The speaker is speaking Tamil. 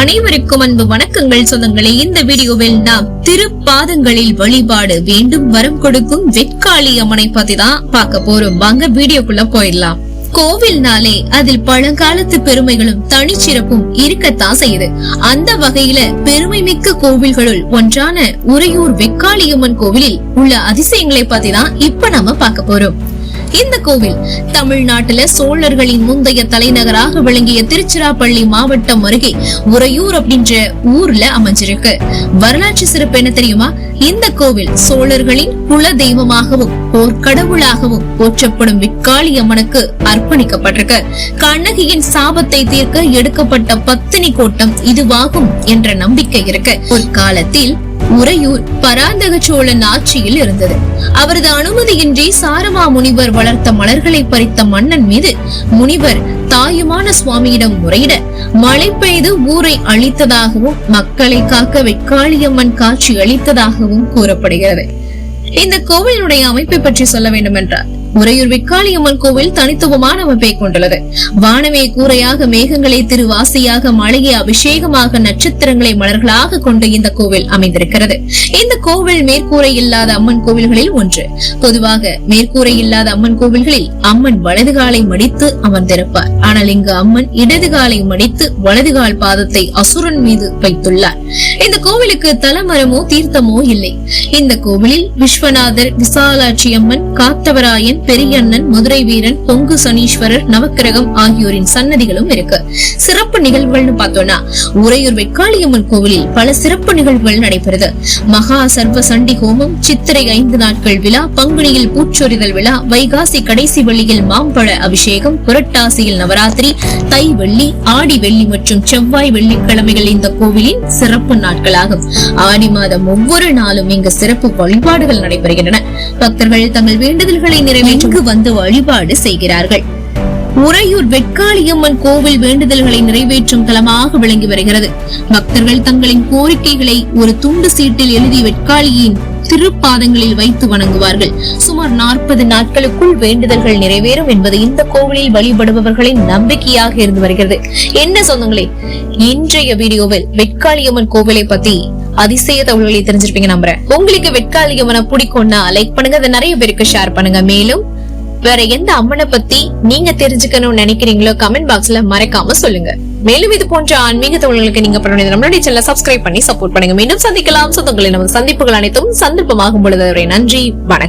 அனைவருக்கும் அன்பு வணக்கங்கள் சொந்தங்களே. இந்த வீடியோவில் நாம் திருப்பாதங்களில் வழிபாடு வேண்டும் வரம் கொடுக்கும் வெட்காளி அம்மனை பத்தி தான் பார்க்க போறோம். வாங்க வீடியோக்குள்ள போயிடலாம். கோவில்னாலே அதில் பழங்காலத்து பெருமைகளும் தனிச்சிறப்பும் இருக்கத்தான் செய்யுது. அந்த வகையில பெருமை மிக்க கோவில்களுள் ஒன்றான உறையூர் வெக்காளியம்மன் கோவிலில் உள்ள அதிசயங்களை பத்தி தான் இப்ப நாம பார்க்க போறோம். இந்த கோவில் தமிழ்நாட்டுல சோழர்களின் முந்தைய தலைநகராக விளங்கிய திருச்சிராப்பள்ளி மாவட்டம் அருகே உறையூர் அப்படின்ற ஊர்ல அமைஞ்சிருக்கு. வரலாற்று சிறப்பு என்ன தெரியுமா? இந்த கோவில் சோழர்களின் குல தெய்வமாகவும் போர்க்கடவுளாகவும் போற்றப்படும் விக்காளி அம்மனுக்கு அர்ப்பணிக்கப்பட்டிருக்கு. கண்ணகியின் சாபத்தை தீர்க்க எடுக்கப்பட்ட பத்தினி கோட்டம் இதுவாகும் என்ற நம்பிக்கை இருக்கு. ஒரு காலத்தில் உறையூர் பராந்தக சோழன் ஆட்சியில் இருந்தது. அவரது அனுமதியின்றி சாரமா முனிவர் வளர்த்த மலர்களை பறித்த மன்னன் மீது முனிவர் தாயுமான சுவாமியிடம் முறையிட மழை பெய்து ஊரை அழித்ததாகவும் மக்களை காக்க வெக்காளியம்மன் காட்சி அளித்ததாகவும் கூறப்படுகிறது. இந்த கோவிலினுடைய அமைப்பை பற்றி சொல்ல வேண்டும் என்றார் உறையூர் விக்காளியம்மன் கோவில் தனித்துவமான அமைப்பை கொண்டுள்ளது. வானமே கூரையாக மேகங்களை திருவாசியாக மழையை அபிஷேகமாக நட்சத்திரங்களை மலர்களாக கொண்டு இந்த கோவில் அமைந்திருக்கிறது. இந்த கோவில் மேற்கூரை இல்லாத அம்மன் கோவில்களில் ஒன்று. பொதுவாக மேற்கூரை இல்லாத அம்மன் கோவில்களில் அம்மன் வலது காலை மடித்து அமர்ந்திருப்பார். ஆனால் இங்கு அம்மன் இடது காலை மடித்து வலது கால் பாதத்தை அசுரன் மீது வைத்துள்ளார். இந்த கோவிலுக்கு தலமரமோ தீர்த்தமோ இல்லை. இந்த கோவிலில் விஸ்வநாதர் விசாலாட்சி அம்மன் காத்தவராயன் பெரியண்ணன் மதுரை வீரன் பொங்கு சனீஸ்வரர் நவக்கிரகம் ஆகியோரின் சன்னதிகளும் இருக்கு. சிறப்பு நிகழ்வுகள்னு பார்த்தோம்னா உறையூர் வெக்காளியம்மன் கோவிலில் பல சிறப்பு நிகழ்வுகள் நடைபெறுது. மகா சர்வ சண்டி ஹோமம் சித்திரை ஐந்து நாட்கள் விழா பங்குனியில் பூச்சொரிதல் விழா வைகாசி கடைசி வெள்ளியில் மாம்பழ அபிஷேகம் புரட்டாசியில் நவராத்திரி தை வெள்ளி ஆடி வெள்ளி மற்றும் செவ்வாய் வெள்ளிக்கிழமைகள் இந்த கோவிலின் சிறப்பு நாட்களாகும். ஆடி மாதம் ஒவ்வொரு நாளும் இங்கு சிறப்பு வழிபாடுகள் நடைபெறுகின்றன. பக்தர்கள் தங்கள் வேண்டுதல்களை நிறைவேற்ற வந்து வழிபாடு செய்கிறார்கள். உறையூர் வெட்காளியம்மன் கோவில் வேண்டுதல்களை நிறைவேற்றும் தலமாக விளங்கி வருகிறது. பக்தர்கள் தங்களின் கோரிக்கைகளை ஒரு துண்டு சீட்டில் எழுதி வெட்காளியின் திருப்பாதங்களில் வைத்து வணங்குவார்கள். சுமார் நாற்பது நாட்களுக்குள் வேண்டுதல்கள் நிறைவேறும் என்பது இந்த கோவிலில் வழிபடுபவர்களின் நம்பிக்கையாக இருந்து வருகிறது. என்ன சொந்தங்களே இன்றைய வீடியோவில் வெட்காளியம்மன் கோவிலை பத்தி அதிசய தகவல்களை தெரிஞ்சிருப்பீங்க நம்புறேன். உங்களுக்கு வெட்காளியம்மனை பிடிக்கும்னா லைக் பண்ணுங்க அதை நிறைய பேருக்கு ஷேர் பண்ணுங்க. மேலும் வேற எந்த அம்மனை பத்தி நீங்க தெரிஞ்சுக்கணும்னு நினைக்கிறீங்களோ கமெண்ட் பாக்ஸ்ல மறக்காம சொல்லுங்க. மேலும் இது போன்ற ஆன்மீக தோழர்களுக்கு நீங்க பண்ண நம்மளுடைய சேனலை சப்ஸ்கிரைப் பண்ணி சப்போர்ட் பண்ணுங்க. மீண்டும் சந்திக்கலாம். சொந்தங்களின் நமது சந்திப்புகள் அனைத்தும் சந்தர்ப்பமாகும் பொழுது நன்றி. வணக்கம்.